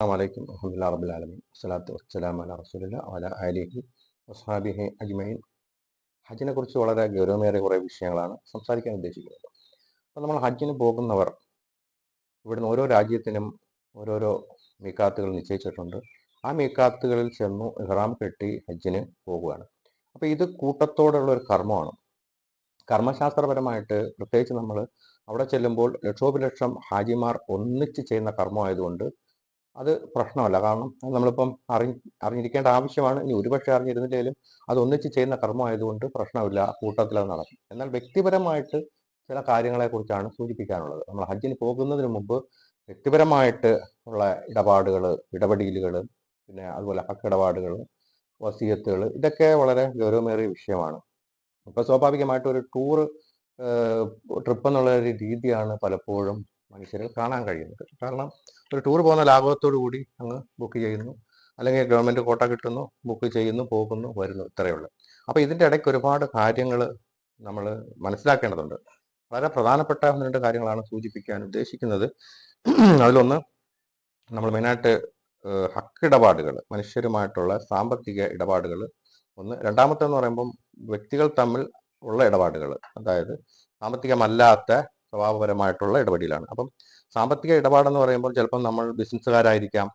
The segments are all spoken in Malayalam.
അസ്സാം വലൈക്കും അഹമ്മദ് ആലമീൻ വസ്സലാത്തു വസ്സലാം അല റസൂലില്ല അല അലിഹി വസ്ഹാബിഹി അജ്മൈൻ ഹജ്ജിനെ കുറിച്ച് വളരെ ഗൗരവമേറിയ കുറേ വിഷയങ്ങളാണ് സംസാരിക്കാൻ ഉദ്ദേശിക്കുന്നത്. അപ്പോൾ നമ്മൾ ഹജ്ജിന് പോകുന്നവർ ഇവിടുന്ന് ഓരോ രാജ്യത്തിനും ഓരോരോ മീക്കാത്തുകൾ നിശ്ചയിച്ചിട്ടുണ്ട്. ആ മീക്കാത്തുകളിൽ ചെന്നു ഇഹ്റാം കെട്ടി ഹജ്ജിന് പോകുകയാണ്. അപ്പോൾ ഇത് കൂട്ടത്തോടുള്ള ഒരു കർമ്മമാണ്. കർമ്മശാസ്ത്രപരമായിട്ട് പ്രത്യേകിച്ച് നമ്മൾ അവിടെ ചെല്ലുമ്പോൾ ലക്ഷോപലക്ഷം ഹാജിമാർ ഒന്നിച്ച് ചെയ്യുന്ന കർമ്മമായതുകൊണ്ട് അത് പ്രശ്നമല്ല. കാരണം നമ്മളിപ്പം അറിഞ്ഞ് അറിഞ്ഞിരിക്കേണ്ട ആവശ്യമാണ്. ഇനി ഒരുപക്ഷെ അറിഞ്ഞിരുന്നില്ലെങ്കിലും അത് ഒന്നിച്ച് ചെയ്യുന്ന കർമ്മമായതുകൊണ്ട് പ്രശ്നമില്ല. കൂട്ടത്തിൽ അത് നടക്കും. എന്നാൽ വ്യക്തിപരമായിട്ട് ചില കാര്യങ്ങളെക്കുറിച്ചാണ് സൂചിപ്പിക്കാനുള്ളത്. നമ്മൾ ഹജ്ജിന് പോകുന്നതിന് മുമ്പ് വ്യക്തിപരമായിട്ട് ഉള്ള ഇടപാടുകൾ ഇടപെടലുകൾ പിന്നെ അതുപോലെ ഹക്കിടപാടുകൾ വസീയത്തുകൾ ഇതൊക്കെ വളരെ ഗൗരവമേറിയ വിഷയമാണ്. ഇപ്പൊ സ്വാഭാവികമായിട്ട് ഒരു ടൂർ ട്രിപ്പ് എന്നുള്ള ഒരു രീതിയാണ് പലപ്പോഴും മനുഷ്യരിൽ കാണാൻ കഴിയുന്നത് കാരണം ഒരു ടൂർ പോകുന്ന ലാഘവത്തോടു കൂടി അങ്ങ് ബുക്ക് ചെയ്യുന്നു. അല്ലെങ്കിൽ ഗവൺമെന്റ് കോട്ട കിട്ടുന്നു ബുക്ക് ചെയ്യുന്നു പോകുന്നു വരുന്നു ഇത്രയേ ഉള്ളൂ. അപ്പോൾ ഇതിന്റെ ഇടയ്ക്ക് ഒരുപാട് കാര്യങ്ങൾ നമ്മൾ മനസ്സിലാക്കേണ്ടതുണ്ട്. വളരെ പ്രധാനപ്പെട്ട ഒന്ന് രണ്ട് കാര്യങ്ങളാണ് സൂചിപ്പിക്കാൻ ഉദ്ദേശിക്കുന്നത്. അതിലൊന്ന് നമ്മൾ മെയിനായിട്ട് ഹക്കിടപാടുകൾ മനുഷ്യരുമായിട്ടുള്ള സാമ്പത്തിക ഇടപാടുകൾ. ഒന്ന് രണ്ടാമത്തെ എന്ന് പറയുമ്പം വ്യക്തികൾ തമ്മിൽ ഉള്ള ഇടപാടുകൾ. അതായത് സാമ്പത്തികമല്ലാത്ത സ്വഭാവപരമായിട്ടുള്ള ഇടപെടലാണ്. അപ്പം സാമ്പത്തിക ഇടപാടെന്ന് പറയുമ്പോൾ ചിലപ്പോൾ നമ്മൾ ബിസിനസ്സുകാരായിരിക്കാം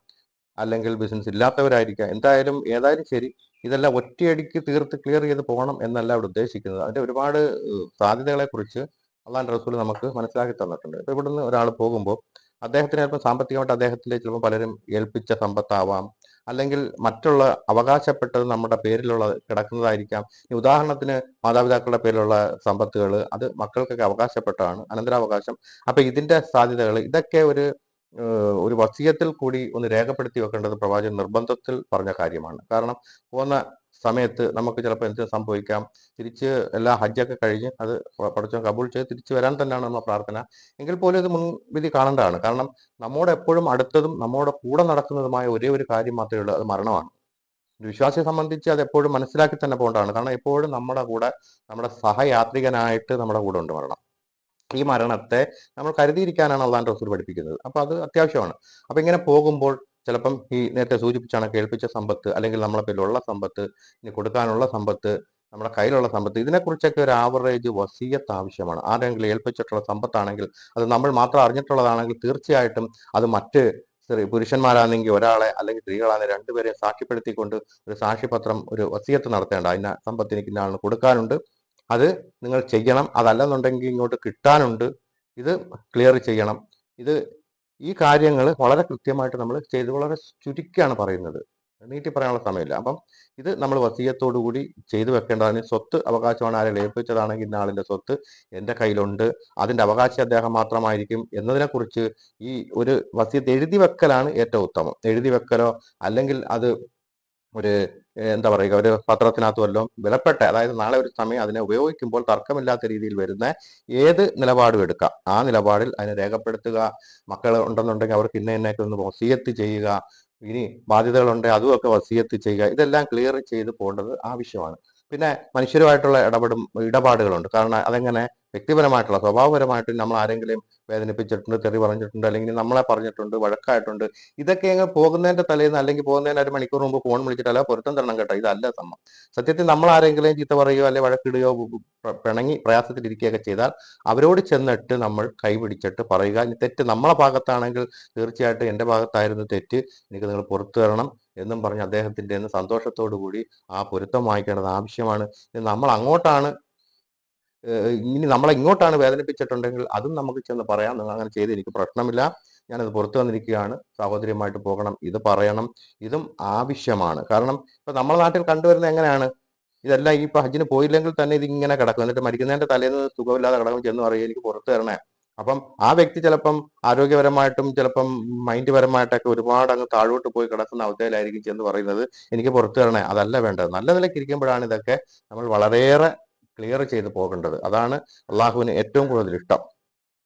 അല്ലെങ്കിൽ ബിസിനസ് ഇല്ലാത്തവരായിരിക്കാം. എന്തായാലും ഏതായാലും ശരി ഇതെല്ലാം ഒറ്റയടിക്ക് തീർത്ത് ക്ലിയർ ചെയ്ത് പോകണം എന്നല്ല അവിടെ ഉദ്ദേശിക്കുന്നത്. അതിന്റെ ഒരുപാട് സാധ്യതകളെ കുറിച്ച് അള്ളാൻ റസൂൽ നമുക്ക് മനസ്സിലാക്കി തന്നിട്ടുണ്ട്. ഇപ്പൊ ഇവിടുന്ന് ഒരാൾ പോകുമ്പോൾ അദ്ദേഹത്തിന് ചിലപ്പോൾ സാമ്പത്തികമായിട്ട് അദ്ദേഹത്തിന്റെ ചിലപ്പോൾ പലരും ഏൽപ്പിച്ച സമ്പത്താവാം അല്ലെങ്കിൽ മറ്റുള്ള അവകാശപ്പെട്ടത് നമ്മുടെ പേരിലുള്ള കിടക്കുന്നതായിരിക്കാം. ഉദാഹരണത്തിന് മാതാപിതാക്കളുടെ പേരിലുള്ള സമ്പത്തുകൾ അത് മക്കൾക്കൊക്കെ അവകാശപ്പെട്ടതാണ് അനന്തരാവകാശം. അപ്പൊ ഇതിന്റെ സാധ്യതകൾ ഇതൊക്കെ ഒരു ഒരു വസീയത്തിൽ കൂടി ഒന്ന് രേഖപ്പെടുത്തി വെക്കേണ്ടത് പ്രവാചകൻ നിർബന്ധത്തിൽ പറഞ്ഞ കാര്യമാണ്. കാരണം പോകുന്ന സമയത്ത് നമുക്ക് ചിലപ്പോൾ എന്ത് സംഭവിക്കാം? തിരിച്ച് എല്ലാ ഹജ്ജൊക്കെ കഴിഞ്ഞ് അത് പഠിച്ചോ കബൂൾ ചെയ്ത് തിരിച്ചു വരാൻ തന്നെയാണ് നമ്മുടെ പ്രാർത്ഥന. എങ്കിൽ പോലും ഇത് മുൻവിധി കാണേണ്ടതാണ്. കാരണം നമ്മോട് എപ്പോഴും അടുത്തതും നമ്മുടെ കൂടെ നടക്കുന്നതുമായ ഒരേ ഒരു കാര്യം മാത്രമേ ഉള്ളൂ അത് മരണമാണ്. വിശ്വാസിയെ സംബന്ധിച്ച് അത് എപ്പോഴും മനസ്സിലാക്കി തന്നെ പോകേണ്ടതാണ്. കാരണം എപ്പോഴും നമ്മുടെ കൂടെ നമ്മുടെ സഹയാത്രികനായിട്ട് നമ്മുടെ കൂടെ ഉണ്ട് മരണം. ഈ മരണത്തെ നമ്മൾ കരുതിയിരിക്കാനാണ് അള്ളാൻ റസൂൽ പഠിപ്പിക്കുന്നത്. അപ്പൊ അത് അത്യാവശ്യമാണ്. അപ്പൊ ഇങ്ങനെ പോകുമ്പോൾ ചിലപ്പം ഈ നേരത്തെ സൂചിപ്പിച്ചാണ് കേൾപ്പിച്ച സമ്പത്ത് അല്ലെങ്കിൽ നമ്മളെ പേരിലുള്ള സമ്പത്ത് ഇനി കൊടുക്കാനുള്ള സമ്പത്ത് നമ്മുടെ കയ്യിലുള്ള സമ്പത്ത് ഇതിനെക്കുറിച്ചൊക്കെ ഒരു ആവറേജ് വസീയത്ത് ആവശ്യമാണ്. ആരെങ്കിലും ഏൽപ്പിച്ചിട്ടുള്ള സമ്പത്താണെങ്കിൽ അത് നമ്മൾ മാത്രം അറിഞ്ഞിട്ടുള്ളതാണെങ്കിൽ തീർച്ചയായിട്ടും അത് മറ്റ് പുരുഷന്മാരാണെങ്കിൽ ഒരാളെ അല്ലെങ്കിൽ സ്ത്രീകളാണെങ്കിൽ രണ്ടുപേരെ സാക്ഷ്യപ്പെടുത്തിക്കൊണ്ട് ഒരു സാക്ഷ്യപത്രം ഒരു വസീയത്ത് നടത്തേണ്ട. അതിന് സമ്പത്ത് എനിക്ക് ഇന്ന കൊടുക്കാനുണ്ട്. അത് നിങ്ങൾ ചെയ്യണം. അതല്ലെന്നുണ്ടെങ്കിൽ ഇങ്ങോട്ട് കിട്ടാനുണ്ട്. ഇത് ക്ലിയർ ചെയ്യണം. ഇത് ഈ കാര്യങ്ങൾ വളരെ കൃത്യമായിട്ട് നമ്മൾ ചെയ്ത് വളരെ ചുരുക്കിയാണ് പറയുന്നത്. നീട്ടി പറയാനുള്ള സമയമില്ല. അപ്പം ഇത് നമ്മൾ വസീയത്തോടു കൂടി ചെയ്തു വെക്കേണ്ടതാണ് സ്വത്ത് അവകാശമാണ്. ആരെ ലയിപ്പിച്ചതാണെങ്കിൽ ഇന്ന ആളിന്റെ സ്വത്ത് എന്റെ കയ്യിലുണ്ട്. അതിന്റെ അവകാശം അദ്ദേഹം മാത്രമായിരിക്കും എന്നതിനെക്കുറിച്ച് ഈ ഒരു വസീയത്ത് എഴുതി വെക്കലാണ് ഏറ്റവും ഉത്തമം. എഴുതി വെക്കലോ അല്ലെങ്കിൽ അത് ഒരു എന്താ പറയുക ഒരു പത്രത്തിനകത്ത് വല്ലതും വിലപ്പെട്ട അതായത് നാളെ ഒരു സമയം അതിനെ ഉപയോഗിക്കുമ്പോൾ തർക്കമില്ലാത്ത രീതിയിൽ വരുന്ന ഏത് നിലപാടും എടുക്കുക ആ നിലപാടിൽ അതിനെ രേഖപ്പെടുത്തുക മക്കൾ ഉണ്ടെന്നുണ്ടെങ്കിൽ അവർക്ക് ഇന്ന ഇന്നൊക്കെ ഒന്ന് വസീയത്ത് ചെയ്യുക ഇനി ബാധ്യതകളുണ്ട് അതുമൊക്കെ വസീയത്ത് ചെയ്യുക ഇതെല്ലാം ക്ലിയർ ചെയ്ത് പോകേണ്ടത് ആവശ്യമാണ്. പിന്നെ മനുഷ്യരുമായിട്ടുള്ള ഇടപെടും ഇടപാടുകളുണ്ട്. കാരണം അതെങ്ങനെ വ്യക്തിപരമായിട്ടുള്ള സ്വഭാവപരമായിട്ട് നമ്മൾ ആരെങ്കിലും വേദനിപ്പിച്ചിട്ടുണ്ട് തെറി പറഞ്ഞിട്ടുണ്ട് അല്ലെങ്കിൽ നമ്മളെ പറഞ്ഞിട്ടുണ്ട് വഴക്കായിട്ടുണ്ട് ഇതൊക്കെ അങ്ങ് പോകുന്നതിന്റെ തലേന്ന് അല്ലെങ്കിൽ പോകുന്നതിന് ഒരു മണിക്കൂർ മുമ്പ് ഫോൺ വിളിച്ചിട്ട് അല്ല പൊരുത്തം തരണം കേട്ടോ ഇതല്ല സംഭവം. സത്യത്തിൽ നമ്മൾ ആരെങ്കിലും ചീത്ത പറയുകയോ അല്ലെങ്കിൽ വഴക്കിടുകയോ പിണങ്ങി പ്രയാസത്തിലിരിക്കുകയൊക്കെ ചെയ്താൽ അവരോട് ചെന്നിട്ട് നമ്മൾ കൈപിടിച്ചിട്ട് പറയുക തെറ്റ് നമ്മളെ ഭാഗത്താണെങ്കിൽ തീർച്ചയായിട്ടും എന്റെ ഭാഗത്തായിരുന്നു തെറ്റ് എനിക്ക് നിങ്ങൾ പുറത്തു തരണം എന്നും പറഞ്ഞ് അദ്ദേഹത്തിന്റെ സന്തോഷത്തോടു കൂടി ആ പൊരുത്തം വാങ്ങിക്കേണ്ടത് ആവശ്യമാണ്. നമ്മൾ അങ്ങോട്ടാണ് ഇനി നമ്മളെ ഇങ്ങോട്ടാണ് വേദനിപ്പിച്ചിട്ടുണ്ടെങ്കിൽ അതും നമുക്ക് ചെന്ന് പറയാം. നിങ്ങൾ അങ്ങനെ ചെയ്ത് എനിക്ക് പ്രശ്നമില്ല. ഞാനത് പുറത്തു വന്നിരിക്കുകയാണ്. സഹോദരിയുമായിട്ട് പോകണം. ഇത് പറയണം. ഇതും ആവശ്യമാണ്. കാരണം ഇപ്പൊ നമ്മളെ നാട്ടിൽ കണ്ടുവരുന്നത് എങ്ങനെയാണ്? ഇതെല്ലാം ഈ ഹജ്ജിന് പോയില്ലെങ്കിൽ തന്നെ ഇത് ഇങ്ങനെ കിടക്കും. എന്നിട്ട് മരിക്കുന്നതിന്റെ തലേന്ന് സുഖമില്ലാതെ കിടക്കും ചെന്ന് പറയുക എനിക്ക് പുറത്തു തരണേ അപ്പം ആ വ്യക്തി ചിലപ്പം ആരോഗ്യപരമായിട്ടും ചിലപ്പം മൈൻഡ് പരമായിട്ടൊക്കെ ഒരുപാട് അങ്ങ് താഴോട്ട് പോയി കിടക്കുന്ന അവസ്ഥയിലായിരിക്കും ചെന്ന് പറയുന്നത്. എനിക്ക് പുറത്തു തരണേ അതല്ല വേണ്ടത്. നല്ല നിലയ്ക്ക് ഇരിക്കുമ്പോഴാണ് ഇതൊക്കെ നമ്മൾ വളരെയേറെ ക്ലിയർ ചെയ്ത് പോകേണ്ടത്. അതാണ് അള്ളാഹുവിന് ഏറ്റവും കൂടുതൽ ഇഷ്ടം.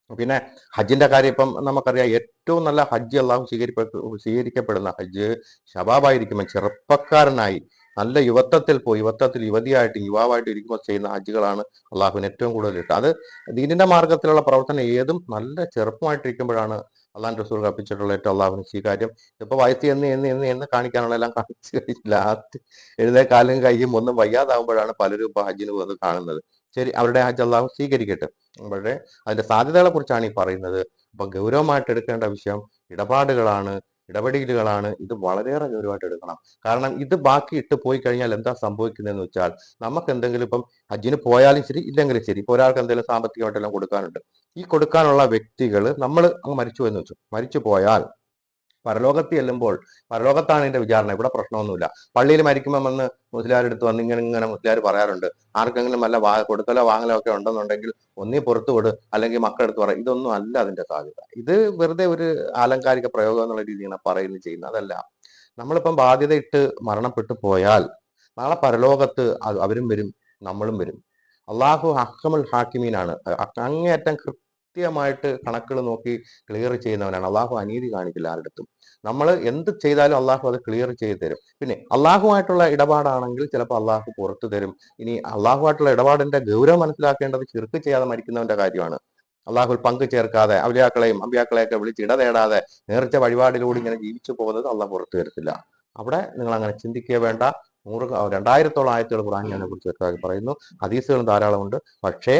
പിന്നെ ഹജ്ജിന്റെ കാര്യം ഇപ്പം നമുക്കറിയാം ഏറ്റവും നല്ല ഹജ്ജ് അള്ളാഹു സ്വീകരിപ്പ സ്വീകരിക്കപ്പെടുന്ന ഹജ്ജ് ഷബാബായിരിക്കുമ്പോൾ ചെറുപ്പക്കാരനായി നല്ല യുവത്വത്തിൽ പോയി യുവത്വത്തിൽ യുവതിയായിട്ട് യുവാവായിട്ട് ഇരിക്കുമ്പോൾ ചെയ്യുന്ന ഹജ്ജുകളാണ് അള്ളാഹുവിന് ഏറ്റവും കൂടുതൽ ഇഷ്ടം. അത് ദീനിന്റെ മാർഗത്തിലുള്ള പ്രവർത്തനം ഏതും നല്ല ചെറുപ്പമായിട്ടിരിക്കുമ്പോഴാണ് അള്ളാൻ റസൂൽ കൽപ്പിച്ചിട്ടുള്ള അള്ളാഹുവിന് സ്വീകാര്യം ഇപ്പൊ വയസ്സ് എന്ന് എന്ന് എന്ന് എന്ന് കാണിക്കാനുള്ള എല്ലാം കാണിച്ചു കഴിഞ്ഞ് ലാസ്റ്റ് എഴുതേ കാലും കയ്യും ഒന്നും വയ്യാതാവുമ്പോഴാണ് പലരും ഇപ്പൊ ഹജ്ജിന് പോകുന്നത് കാണുന്നത്. ശരി അവരുടെ ഹജ്ജ് അള്ളാഹു സ്വീകരിക്കട്ടെ. പക്ഷേ അതിന്റെ സാധ്യതകളെ കുറിച്ചാണ് ഈ പറയുന്നത്. അപ്പൊ ഗൗരവമായിട്ട് എടുക്കേണ്ട വിഷയം ഇടപാടുകളാണ്. ഇടപെടലുകളാണ് ഇത് വളരെയേറെ ഗൗരവമായിട്ട് എടുക്കണം. കാരണം ഇത് ബാക്കി ഇട്ട് പോയി കഴിഞ്ഞാൽ എന്താ സംഭവിക്കുന്നതെന്ന് വെച്ചാൽ നമുക്ക് എന്തെങ്കിലും ഇപ്പം ഹജ്ജിന് പോയാലും ശരി ഇല്ലെങ്കിലും ശരി ഇപ്പൊ ഒരാൾക്ക് എന്തെങ്കിലും സാമ്പത്തികമായിട്ടെല്ലാം കൊടുക്കാനുണ്ട്. ഈ കൊടുക്കാനുള്ള വ്യക്തികൾ നമ്മൾ അങ്ങ് മരിച്ചു എന്ന് വെച്ചു. മരിച്ചു പോയാൽ പരലോകത്ത് ചെല്ലുമ്പോൾ പരലോകത്താണ് എന്റെ വിചാരണ. ഇവിടെ പ്രശ്നമൊന്നുമില്ല. പള്ളിയിൽ മരിക്കുമ്പോൾ വന്ന് മുസ്ലിയാരെടുത്ത് വന്ന് ഇങ്ങനെ ഇങ്ങനെ മുസ്ലിയാർ പറയാറുണ്ട്. ആർക്കെങ്കിലും വല്ല വാ കൊടുക്കലോ വാങ്ങലോ ഒക്കെ ഉണ്ടെന്നുണ്ടെങ്കിൽ ഒന്നീ പുറത്തു വിട് അല്ലെങ്കിൽ മക്കളെടുത്ത് പറയും ഇതൊന്നും അല്ല അതിന്റെ സാധ്യത. ഇത് വെറുതെ ഒരു ആലങ്കാരിക പ്രയോഗം എന്നുള്ള രീതിയാണ് പറയുന്നത് ചെയ്യുന്നത് അതല്ല. നമ്മളിപ്പം ബാധ്യത ഇട്ട് മരണപ്പെട്ടു പോയാൽ നാളെ പരലോകത്ത് അവരും വരും നമ്മളും വരും. അള്ളാഹു അക്കമുൽ ഹാക്കിമീനാണ്. അങ്ങേയറ്റം കൃത്യമായിട്ട് കണക്കുകൾ നോക്കി ക്ലിയർ ചെയ്യുന്നവനാണ്. അള്ളാഹു അനീതി കാണിക്കില്ല ആരുടെ നമ്മൾ എന്ത് ചെയ്താലും അള്ളാഹു അത് ക്ലിയർ ചെയ്ത് തരും. പിന്നെ അള്ളാഹുമായിട്ടുള്ള ഇടപാടാണെങ്കിൽ ചിലപ്പോൾ അള്ളാഹു പുറത്തു തരും. ഇനി അള്ളാഹുമായിട്ടുള്ള ഇടപാടിന്റെ ഗൗരവം മനസ്സിലാക്കേണ്ടത് ചെറുക്ക് ചെയ്യാതെ മരിക്കുന്നവന്റെ കാര്യമാണ്. അള്ളാഹുൽ പങ്ക് ചേർക്കാതെ അവലിയാക്കളെയും അമ്പിയാക്കളെയൊക്കെ വിളിച്ച് ഇട തേടാതെ നേർച്ച വഴിപാടിലൂടെ ഇങ്ങനെ ജീവിച്ചു പോകുന്നത് അള്ളാഹ് പുറത്തു തരത്തില്ല. അവിടെ നിങ്ങൾ അങ്ങനെ ചിന്തിക്കുക വേണ്ട. നൂറ് രണ്ടായിരത്തോളം ആയത്തുകൾ ഖുറാൻ ഞാനെ കുറിച്ച് പറയുന്നു. ഹദീസുകളും ധാരാളമുണ്ട്. പക്ഷേ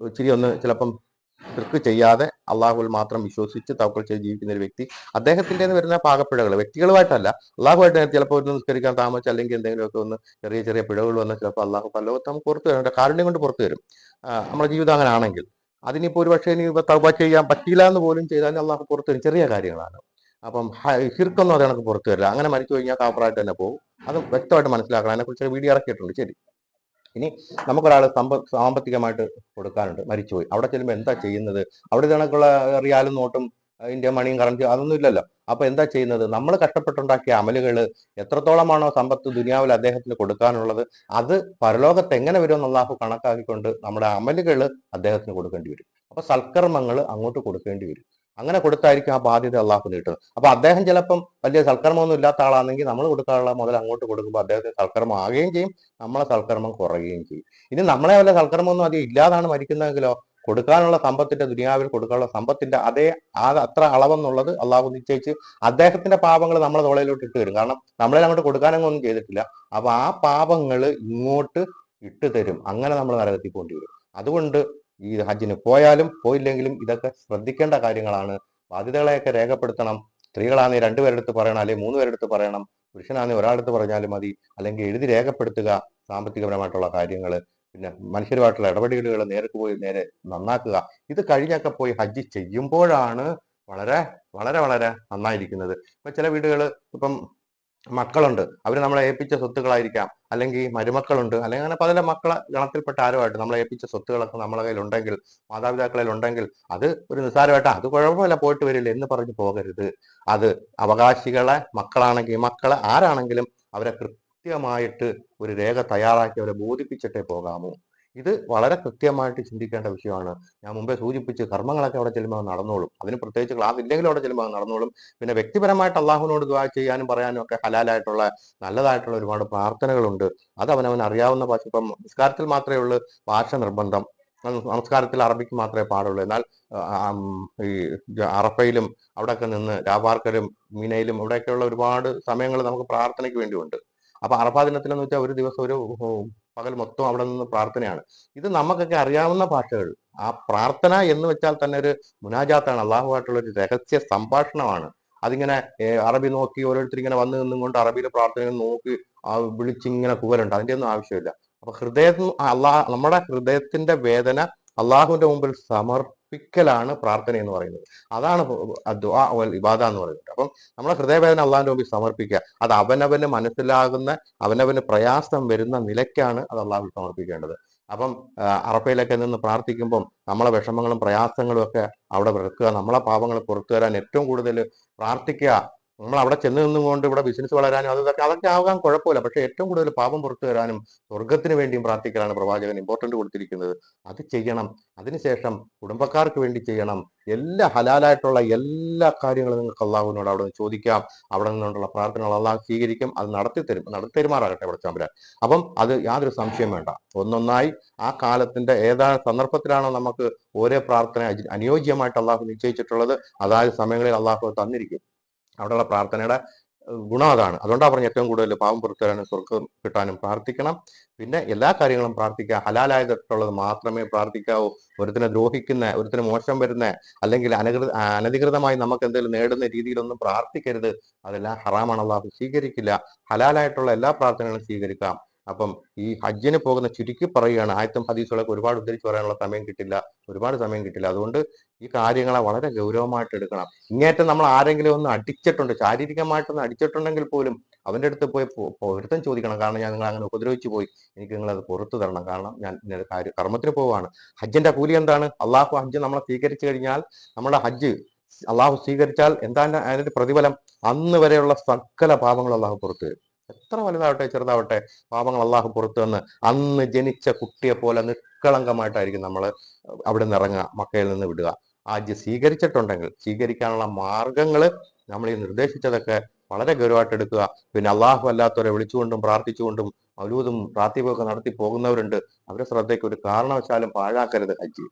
ഇച്ചിരി ഒന്ന് ചിലപ്പം തൃക്ക് ചെയ്യാതെ അള്ളാഹുവിൽ മാത്രം വിശ്വസിച്ച് തവക്കൽ ചെയ്ത് ജീവിക്കുന്ന ഒരു വ്യക്തി. അദ്ദേഹത്തിന്റെ വരുന്ന പാകപ്പിഴകൾ വ്യക്തികളുമായിട്ടല്ല. അള്ളാഹുമായിട്ട് ചിലപ്പോൾ ഒരു നിസ്കരിക്കാൻ താമസിച്ച് അല്ലെങ്കിൽ എന്തെങ്കിലുമൊക്കെ ഒന്ന് ചെറിയ ചെറിയ പിഴകൾ വന്ന് ചിലപ്പോൾ അള്ളാഹു പല്ലോകത്ത് നമുക്ക് പുറത്തു വരും കാരുണ്യം കൊണ്ട് പുറത്തു വരും നമ്മുടെ ജീവിതം അങ്ങനെ ആണെങ്കിൽ അതിനിപ്പോ ഒരു പക്ഷേ ഇനി തവ ചെയ്യാൻ പറ്റില്ല എന്ന് പോലും ചെയ്താൽ അള്ളാഹു പുറത്തു വരും ചെറിയ കാര്യങ്ങളാണ്. അപ്പം ഹിർക്കൊന്നും അത് കണക്ക് പുറത്തു വരില്ല. അങ്ങനെ മരിച്ചു കഴിഞ്ഞാൽ കാപ്പറായിട്ട് തന്നെ പോകും. അത് വ്യക്തമായിട്ട് മനസ്സിലാക്കണം. അതിനെക്കുറിച്ച് വീഡിയോ ഇറക്കിയിട്ടുണ്ട്. ശരി. ഇനി നമുക്കൊരാൾ സമ്പ സാമ്പത്തികമായിട്ട് കൊടുക്കാനുണ്ട് മരിച്ചുപോയി. അവിടെ ചെല്ലുമ്പോൾ എന്താ ചെയ്യുന്നത്? അവിടെ കണക്കുള്ള റിയാലും നോട്ടും ഇന്ത്യ മണിയും കറൻസി അതൊന്നും ഇല്ലല്ലോ. അപ്പൊ എന്താ ചെയ്യുന്നത്? നമ്മൾ കഷ്ടപ്പെട്ടുണ്ടാക്കിയ അമലുകൾ എത്രത്തോളമാണോ സമ്പത്ത് ദുനിയാവിൽ അദ്ദേഹത്തിന് കൊടുക്കാനുള്ളത്? അത് പരലോകത്ത് എങ്ങനെ വരുമെന്ന് അള്ളാഹു കണക്കാക്കിക്കൊണ്ട് നമ്മുടെ അമലുകൾ അദ്ദേഹത്തിന് കൊടുക്കേണ്ടി വരും. അപ്പൊ സൽക്കർമ്മങ്ങൾ അങ്ങോട്ട് കൊടുക്കേണ്ടി വരും. അങ്ങനെ കൊടുത്തായിരിക്കും ആ ബാധ്യത അള്ളാഹു നീട്ടുന്നത് അപ്പൊ അദ്ദേഹം ചിലപ്പം വലിയ സൽക്കർമ്മമൊന്നും ഇല്ലാത്ത ആളാണെങ്കിൽ നമ്മൾ കൊടുക്കാനുള്ള മുതൽ അങ്ങോട്ട് കൊടുക്കുമ്പോൾ അദ്ദേഹത്തിന് സൽക്കർമ്മം ആകുകയും ചെയ്യും നമ്മളെ സൽക്കർമ്മം കുറയുകയും ചെയ്യും. ഇനി നമ്മളെ വല്ല സൽക്കർമ്മമൊന്നും അധികം ഇല്ലാതാണ് മരിക്കുന്നതെങ്കിലോ കൊടുക്കാനുള്ള സമ്പത്തിന്റെ ദുനിയാവിൽ കൊടുക്കാനുള്ള സമ്പത്തിന്റെ അതേ ആ അത്ര അളവെന്നുള്ളത് അള്ളാഹു നിശ്ചയിച്ച് അദ്ദേഹത്തിന്റെ പാപങ്ങൾ നമ്മളെ തോളയിലോട്ട് ഇട്ട് തരും. കാരണം നമ്മളെ അങ്ങോട്ട് കൊടുക്കാനൊന്നും ഒന്നും ചെയ്തിട്ടില്ല. അപ്പൊ ആ പാപങ്ങൾ ഇങ്ങോട്ട് ഇട്ട് തരും. അങ്ങനെ നമ്മൾ നരകത്തിൽ പോകേണ്ടി വരും. അതുകൊണ്ട് ഈ ഹജ്ജിന് പോയാലും പോയില്ലെങ്കിലും ഇതൊക്കെ ശ്രദ്ധിക്കേണ്ട കാര്യങ്ങളാണ്. ബാധ്യതകളെയൊക്കെ രേഖപ്പെടുത്തണം. സ്ത്രീകളാണെങ്കിൽ രണ്ടുപേരെടുത്ത് പറയണം അല്ലെങ്കിൽ മൂന്ന് പേരെടുത്ത് പറയണം. പുരുഷനാണെങ്കിൽ ഒരാളെടുത്ത് പറഞ്ഞാലും മതി. അല്ലെങ്കിൽ എഴുതി രേഖപ്പെടുത്തുക സാമ്പത്തികപരമായിട്ടുള്ള കാര്യങ്ങൾ പിന്നെ മനുഷ്യരുമായിട്ടുള്ള ഇടപെടലുകൾ നേരിട്ട് പോയി നേരെ നന്നാക്കുക. ഇത് കഴിഞ്ഞൊക്കെ പോയി ഹജ്ജ് ചെയ്യുമ്പോഴാണ് വളരെ വളരെ വളരെ നന്നായിരിക്കുന്നത്. ഇപ്പൊ ചില വീടുകൾ ഇപ്പം മക്കളുണ്ട്. അവർ നമ്മളെ ഏൽപ്പിച്ച സ്വത്തുക്കളായിരിക്കാം. അല്ലെങ്കിൽ മരുമക്കളുണ്ട്. അല്ലെങ്കിൽ അങ്ങനെ പല മക്കളെ ഗണത്തിൽപ്പെട്ട ആരുമായിട്ട് നമ്മളെ ഏൽപ്പിച്ച സ്വത്തുകളൊക്കെ നമ്മളെ കയ്യിലുണ്ടെങ്കിൽ മാതാപിതാക്കളിൽ ഉണ്ടെങ്കിൽ അത് ഒരു നിസ്സാരമായിട്ട് അത് കുഴപ്പമില്ല പോയിട്ട് വരില്ല എന്ന് പറഞ്ഞ് പോകരുത്. അത് അവകാശികളെ മക്കളാണെങ്കിൽ മക്കളെ ആരാണെങ്കിലും അവരെ കൃത്യമായിട്ട് ഒരു രേഖ തയ്യാറാക്കി അവരെ ബോധിപ്പിച്ചിട്ടേ പോകാമൂ. ഇത് വളരെ കൃത്യമായിട്ട് ചിന്തിക്കേണ്ട വിഷയമാണ്. ഞാൻ മുമ്പേ സൂചിപ്പിച്ച് കർമ്മങ്ങളൊക്കെ അവിടെ ചെല്ലുമ്പോൾ നടന്നോളും. അതിന് പ്രത്യേകിച്ച് ക്ലാസ് ഇല്ലെങ്കിലും അവിടെ ചെല്ലുമ്പോൾ നടന്നോളും. പിന്നെ വ്യക്തിപരമായിട്ട് അള്ളാഹുവിനോട് ദ്വാ ചെയ്യാനും പറയാനും ഒക്കെ ഹലാലായിട്ടുള്ള നല്ലതായിട്ടുള്ള ഒരുപാട് പ്രാർത്ഥനകളുണ്ട്. അത് അവനവൻ അറിയാവുന്ന ഭാഷ. ഇപ്പം നിസ്കാരത്തിൽ മാത്രമേ ഉള്ളൂ ഭാഷ നിർബന്ധം. നമസ്കാരത്തിൽ അറബിക്ക് മാത്രമേ പാടുള്ളൂ. എന്നാൽ ഈ അറഫയിലും അവിടെയൊക്കെ നിന്ന് രാപാർക്കലും മീനയിലും ഇവിടെയൊക്കെയുള്ള ഒരുപാട് സമയങ്ങൾ നമുക്ക് പ്രാർത്ഥനയ്ക്ക് വേണ്ടിയുണ്ട്. അപ്പൊ അറഫാ ദിനത്തിലെന്ന് വെച്ചാൽ ഒരു ദിവസം ഒരു പകൽ മൊത്തം അവിടെ നിന്ന് പ്രാർത്ഥനയാണ്. ഇത് നമുക്കൊക്കെ അറിയാവുന്ന ഭാഷകൾ ആ പ്രാർത്ഥന എന്ന് വെച്ചാൽ തന്നെ ഒരു മുനാജാത്താണ്. അള്ളാഹുമായിട്ടുള്ള ഒരു രഹസ്യ സംഭാഷണമാണ്. അതിങ്ങനെ അറബി നോക്കി ഓരോരുത്തർ ഇങ്ങനെ വന്ന് നിന്നുകൊണ്ട് അറബിയിലെ പ്രാർത്ഥന നോക്കി വിളിച്ചിങ്ങനെ കൂവലുണ്ട്. അതിന്റെ ഒന്നും ആവശ്യമില്ല. അപ്പൊ ഹൃദയം അള്ളാഹ് നമ്മുടെ ഹൃദയത്തിന്റെ വേദന അള്ളാഹുവിന്റെ മുമ്പിൽ സമർപ്പിക്കലാണ് പ്രാർത്ഥന എന്ന് പറയുന്നത്. അതാണ് ഇബാദ എന്ന് പറയുന്നത്. അപ്പം നമ്മളെ ഹൃദയവേദന അള്ളാഹിന്റെ മുമ്പിൽ സമർപ്പിക്കുക. അത് അവനവന് മനസ്സിലാകുന്ന അവനവന് പ്രയാസം വരുന്ന നിലയ്ക്കാണ് അത് അള്ളാഹുവിൽ സമർപ്പിക്കേണ്ടത്. അപ്പം അറപ്പയിലൊക്കെ നിന്ന് പ്രാർത്ഥിക്കുമ്പം നമ്മളെ വിഷമങ്ങളും പ്രയാസങ്ങളും ഒക്കെ അവിടെ വെറുക്കുക. നമ്മളെ പാപങ്ങൾ പുറത്തു വരാൻ ഏറ്റവും കൂടുതൽ പ്രാർത്ഥിക്കുക. നമ്മൾ അവിടെ ചെന്ന് നിന്നുകൊണ്ട് ഇവിടെ ബിസിനസ് വളരാനും അത് ഇതൊക്കെ അതൊക്കെ ആകാൻ കുഴപ്പമില്ല. പക്ഷേ ഏറ്റവും കൂടുതൽ പാപം പുറത്തു വരാനും സ്വർഗത്തിന് വേണ്ടിയും പ്രാർത്ഥിക്കലാണ് പ്രവാചകൻ ഇമ്പോർട്ടന്റ് കൊടുത്തിരിക്കുന്നത്. അത് ചെയ്യണം. അതിനുശേഷം കുടുംബക്കാർക്ക് വേണ്ടി ചെയ്യണം. എല്ലാ ഹലാലായിട്ടുള്ള എല്ലാ കാര്യങ്ങളും നിങ്ങൾക്ക് അള്ളാഹുവിനോട് അവിടെ നിന്ന് ചോദിക്കാം. അവിടെ നിന്നുള്ള പ്രാർത്ഥനകൾ അള്ളാഹ് സ്വീകരിക്കും. അത് നടത്തി തരും. നടത്തി തരുമാറാകട്ടെ അവിടെ ചമ്പരാൻ അപ്പം അത് യാതൊരു സംശയം വേണ്ട. ഒന്നൊന്നായി ആ കാലത്തിന്റെ ഏതാ സന്ദർഭത്തിലാണോ നമുക്ക് ഓരോ പ്രാർത്ഥന അനുയോജ്യമായിട്ട് അള്ളാഹു നിശ്ചയിച്ചിട്ടുള്ളത്? അതായത് സമയങ്ങളിൽ അള്ളാഹു തന്നിരിക്കും. അവിടെയുള്ള പ്രാർത്ഥനയുടെ ഗുണം അതാണ്. അതുകൊണ്ടാണ് പറഞ്ഞ ഏറ്റവും കൂടുതൽ പാവം പുറത്തുവരാനും സ്വർഗം കിട്ടാനും പ്രാർത്ഥിക്കണം. പിന്നെ എല്ലാ കാര്യങ്ങളും പ്രാർത്ഥിക്കുക. ഹലാലായതിട്ടുള്ളത് മാത്രമേ പ്രാർത്ഥിക്കാവൂ. ഒരുത്തിനെ ദ്രോഹിക്കുന്ന ഒരുത്തിന് മോശം വരുന്ന അല്ലെങ്കിൽ അനകൃത അനധികൃതമായി നമുക്ക് എന്തെങ്കിലും നേടുന്ന രീതിയിലൊന്നും പ്രാർത്ഥിക്കരുത്. അതെല്ലാം ഹറാമാണ് അള്ളാഹു സ്വീകരിക്കില്ല. ഹലാലായിട്ടുള്ള എല്ലാ പ്രാർത്ഥനകളും സ്വീകരിക്കാം. അപ്പം ഈ ഹജ്ജിന് പോകുന്ന ചുരുക്കി പറയുകയാണ് ആയത്തും ഹദീസുകളൊക്കെ ഒരുപാട് ഉദ്ധരിച്ച് പറയാനുള്ള സമയം കിട്ടില്ല ഒരുപാട് സമയം കിട്ടില്ല. അതുകൊണ്ട് ഈ കാര്യങ്ങളെ വളരെ ഗൗരവമായിട്ട് എടുക്കണം. ഇങ്ങേറ്റം നമ്മൾ ആരെങ്കിലും ഒന്ന് അടിച്ചിട്ടുണ്ട് ശാരീരികമായിട്ടൊന്ന് അടിച്ചിട്ടുണ്ടെങ്കിൽ പോലും അവന്റെ അടുത്ത് പോയി പൊരുത്തം ചോദിക്കണം കാരണം ഞാൻ നിങ്ങൾ അങ്ങനെ ഉപദ്രവിച്ചു പോയി എനിക്ക് നിങ്ങൾ അത് പുറത്തു തരണം കാരണം ഞാൻ കാര്യം കർമ്മത്തിന് പോവാണ് ഹജ്ജിന്റെ കൂലി എന്താണ്? അള്ളാഹു ഹജ്ജ് നമ്മളെ സ്വീകരിച്ചു കഴിഞ്ഞാൽ നമ്മുടെ ഹജ്ജ് അള്ളാഹു സ്വീകരിച്ചാൽ എന്താണ് അതിന്റെ പ്രതിഫലം? അന്ന് വരെയുള്ള സകല പാപങ്ങൾ അള്ളാഹു പുറത്തു തരും. എത്ര വലുതാവട്ടെ ചെറുതാവട്ടെ പാപങ്ങൾ അള്ളാഹു പുറത്തു വന്ന് അന്ന് ജനിച്ച കുട്ടിയെ പോലെ നിഷ്കളങ്കമായിട്ടായിരിക്കും നമ്മൾ അവിടെ നിന്ന് ഇറങ്ങുക മക്കയിൽ നിന്ന് വിടുക. ആദ്യം സ്വീകരിച്ചിട്ടുണ്ടെങ്കിൽ സ്വീകരിക്കാനുള്ള മാർഗങ്ങൾ നമ്മൾ ഈ നിർദ്ദേശിച്ചതൊക്കെ വളരെ ഗൗരവമായിട്ട് എടുക്കുക. പിന്നെ അള്ളാഹു അല്ലാത്തവരെ വിളിച്ചുകൊണ്ടും പ്രാർത്ഥിച്ചുകൊണ്ടും മൗലൂദും പ്രാർത്ഥിപ്പൊക്കെ നടത്തി പോകുന്നവരുണ്ട്. അവരെ ശ്രദ്ധയ്ക്ക് ഒരു കാരണവശാലും പാഴാക്കരുത് ഹജ്ജ്.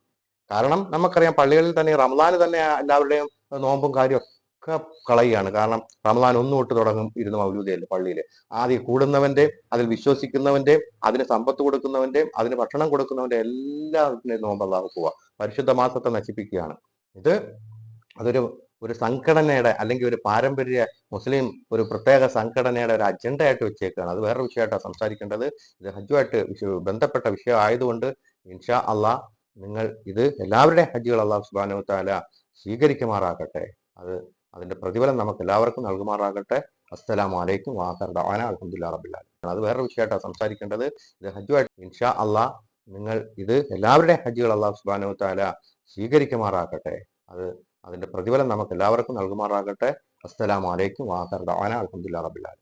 കാരണം നമുക്കറിയാം പള്ളികളിൽ തന്നെ റമദാന് തന്നെ എല്ലാവരുടെയും നോമ്പും കാര്യം ഒക്കെ കളയുകയാണ്. കാരണം റമദാൻ ഒന്നു തൊട്ട് തുടങ്ങും ഇരുന്ന് മൗലൂദയല്ലേ പള്ളിയിൽ ആദ്യം കൂടുന്നവന്റെ അതിൽ വിശ്വസിക്കുന്നവന്റെ അതിന് സമ്പത്ത് കൊടുക്കുന്നവന്റെ അതിന് ഭക്ഷണം കൊടുക്കുന്നവന്റെ എല്ലാത്തിനും നോമ്പ് അള്ളാഹു പോവുക. പരിശുദ്ധ മാസത്തെ നശിപ്പിക്കുകയാണ്. ഇത് അതൊരു ഒരു സംഘടനയുടെ അല്ലെങ്കിൽ ഒരു പാരമ്പര്യ മുസ്ലിം ഒരു പ്രത്യേക സംഘടനയുടെ ഒരു അജണ്ട ആയിട്ട് വെച്ചേക്കാണ്. അത് വേറെ വിഷയമായിട്ടാണ് സംസാരിക്കേണ്ടത്. ഇത് ഹജ്ജുമായിട്ട് ബന്ധപ്പെട്ട വിഷയം ആയതുകൊണ്ട് ഇൻഷാ അള്ളാഹ് നിങ്ങൾ ഇത് എല്ലാവരുടെയും ഹജ്ജുകൾ അള്ളാഹു സുബാനു താല സ്വീകരിക്കുമാറാകട്ടെ. അത് അതിന്റെ പ്രതിഫലം നമുക്ക് എല്ലാവർക്കും നൽകുമാറാകട്ടെ. അസ്സലാമു അലൈക്കും വാഹർദ അലഹമുല്ലാ റബില്ലാൽ അത് വേറെ വിഷയമായിട്ടാണ് സംസാരിക്കേണ്ടത്. ഇത് ഹജ്ജുമായിട്ട് ഇൻഷാ അള്ളാഹ് നിങ്ങൾ ഇത് എല്ലാവരുടെയും ഹജ്ജുകൾ അള്ളാഹു സുബാനു താല സ്വീകരിക്കുമാറാകട്ടെ. അത് അതിന്റെ പ്രതിഫലം നമുക്ക് എല്ലാവർക്കും നൽകുമാറാകട്ടെ. അസ്സലാമു അലൈക്കും വാഹർദ അലഹമുല്ലാ റബില്ലാൽ